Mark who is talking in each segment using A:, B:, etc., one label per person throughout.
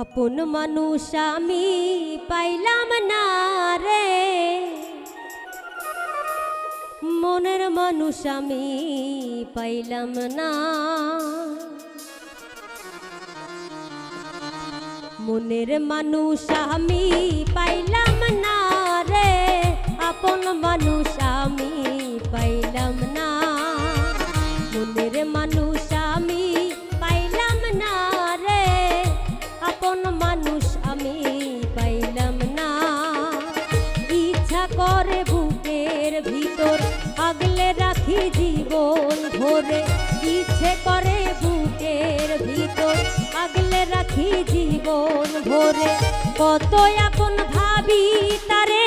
A: আপন মানুষ আমি পাইলাম না রে। মনের মানুষ আমি পাইলাম না। মনের মানুষ আমি পাইলাম না রে। আপন মানুষ জীবন ভরে। কত আপন ভাবি তারে,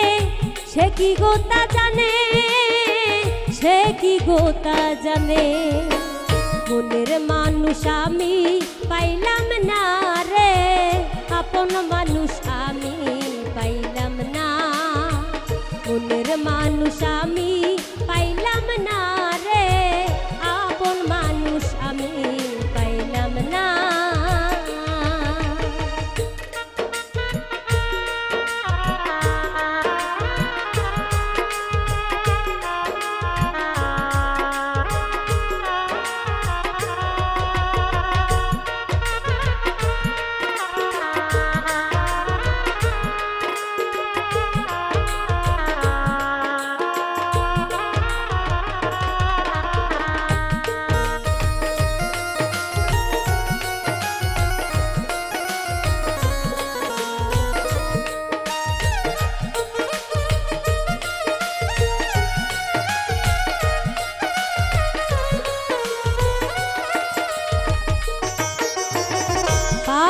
A: সে কি গোতা জানে? সে কি গোতা জানে? মনের মানুষ আমি পাইলাম না রে, আপন মানুষ আমি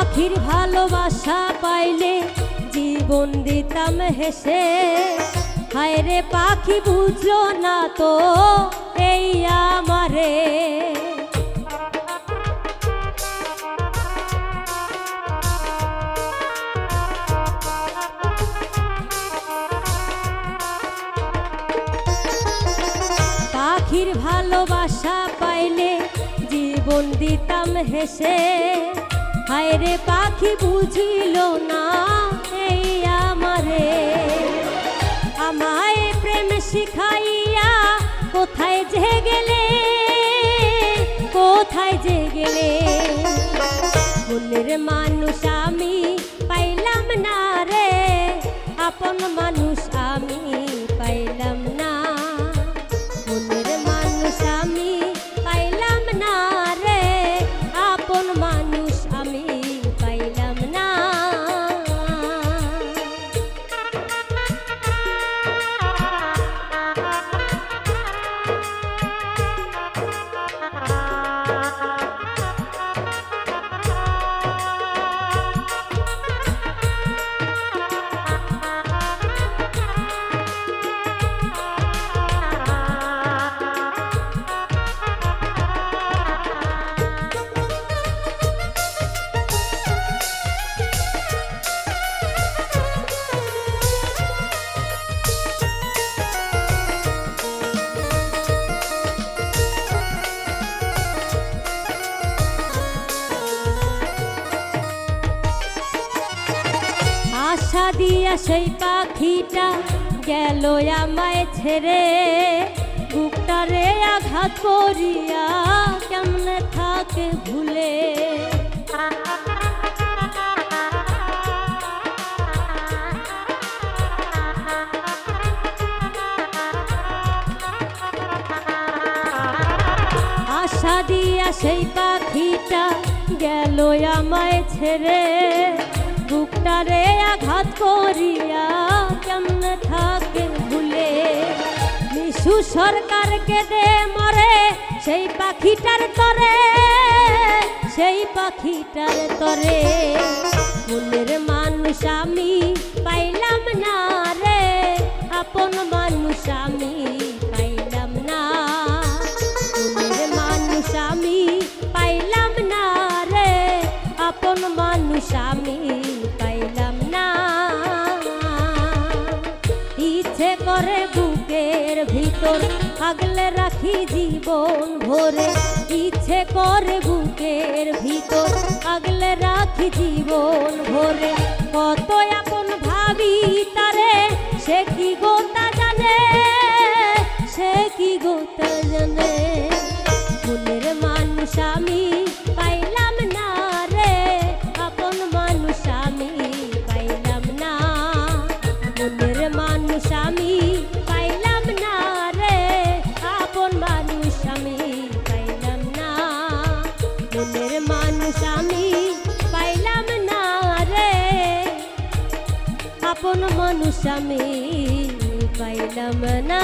A: পাখির ভালোবাসা পাইলে জীবন দিতাম হেসে। হায় রে পাখি, বুঝলো না তো এই আমারে। পাখির ভালোবাসা পাইলে জীবন দিতাম হেসে। হায় পাখি বুঝিল না, এই আমারে। আমায় প্রেম শিখাইয়া কোথায় যে গেলে, কোথায় যে গেলে। মনের মানুষ আমি পাইলাম না রে, আপন মানুষ দিয়া সেই পাখিটা গেল আমায় ছেড়ে। বুকটারে আঘাত করিয়া কেমনে থাকে ভুলে। আশা দিয়া সেই পাখিটা গেল আমায় ছেড়ে। করিয়া কেমন থাকে ভুলে? মিশু সরকারকে দে মরে, সেই পাখিটার তরে, সেই পাখিটার তরে। মনের মানুষ আমি পাইলাম না রে, আপন মানুষ আমি করে বুকের ভিতর, আগলে রাখি জীবন ভরে। ইচ্ছে করে বুকের ভিতর, আগলে রাখি জীবন ভরে। কত আপন ভাবি তারে, সে কি গোতা জানে? সে কি গোতা জানে? আপন মানুষ আমি পাইলাম না।